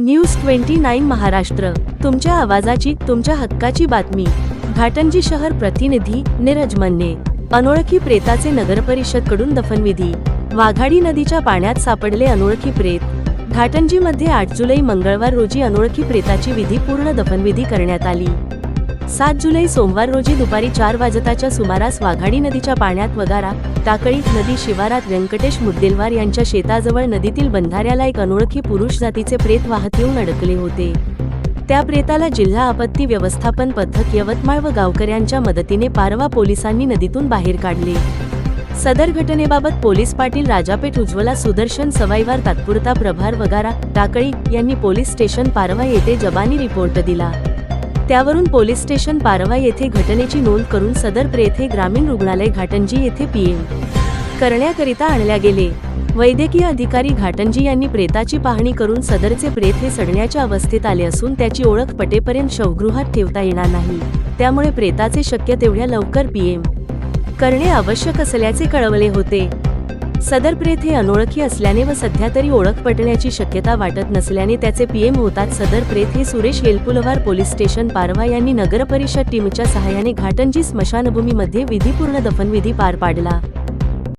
News twenty nine Maharashtra. तुमच्या आवाजाची तुमच्या हक्काची बातमी. घाटंजी शहर प्रतिनिधी नीरज मन्ने. अनोळखी प्रेताचे नगरपरिषदकडून दफनविधी. वाघाडी नदीच्या पाण्यात सापडले अनोळखी प्रेत. घाटंजीमध्ये आठ जुलै मंगळवार रोजी अनोळखी प्रेताची विधी पूर्ण दफनविधी करण्यात आली. सात जुलै सोमवार रोजी दुपारी चार वाजताच्या सुमारास वाघाडी नदीच्या पाण्यात वगारा टाकळी नदी शिवारात व्यंकटेश मुद्देलवार यांच्या शेताजवळ नदीतील बंधाऱ्याला एक अनोळखी पुरुष जातीचे प्रेत वाहत येऊन अडकले होते. त्या प्रेताला जिल्हा आपत्ती व्यवस्थापन पथक यवतमाळ व गावकऱ्यांच्या मदतीने पारवा पोलिसांनी नदीतून बाहेर काढले. सदर घटनेबाबत पोलीस पाटील राजापेठ उज्ज्वला सुदर्शन सवाईवार तात्पुरता प्रभार वगारा टाकळी यांनी पोलीस स्टेशन पारवा येथे जबानी रिपोर्ट दिला. त्यावरून पोलीस स्टेशन पारवा येथे घटनेची नोंद करून सदर प्रेत हे ग्रामीण रुग्णालय घाटंजी येथे पीएम. करण्याकरिता आणल्या गेले. वैद्यकीय अधिकारी घाटंजी यांनी प्रेताची पाहणी करून सदरचे प्रेत हे सडण्याच्या अवस्थेत आले असून त्याची ओळख पटेपर्यंत शवगृहात ठेवता येणार नाही. त्यामुळे प्रेताचे शक्य तेवढ्या लवकर पीएम. करणे आवश्यक असल्याचे कळवले होते. सदर प्रेत हे अनोळखी असल्याने व सध्या तरी ओळख पटण्याची शक्यता वाटत नसल्याने त्याचे पीएम होतात सदर प्रेत हे सुरेश येलपुलवार पोलीस स्टेशन पारवा यांनी नगरपरिषद टीमच्या सहाय्याने घाटंजी स्मशानभूमीमध्ये विधीपूर्ण दफनविधी पार पाडला.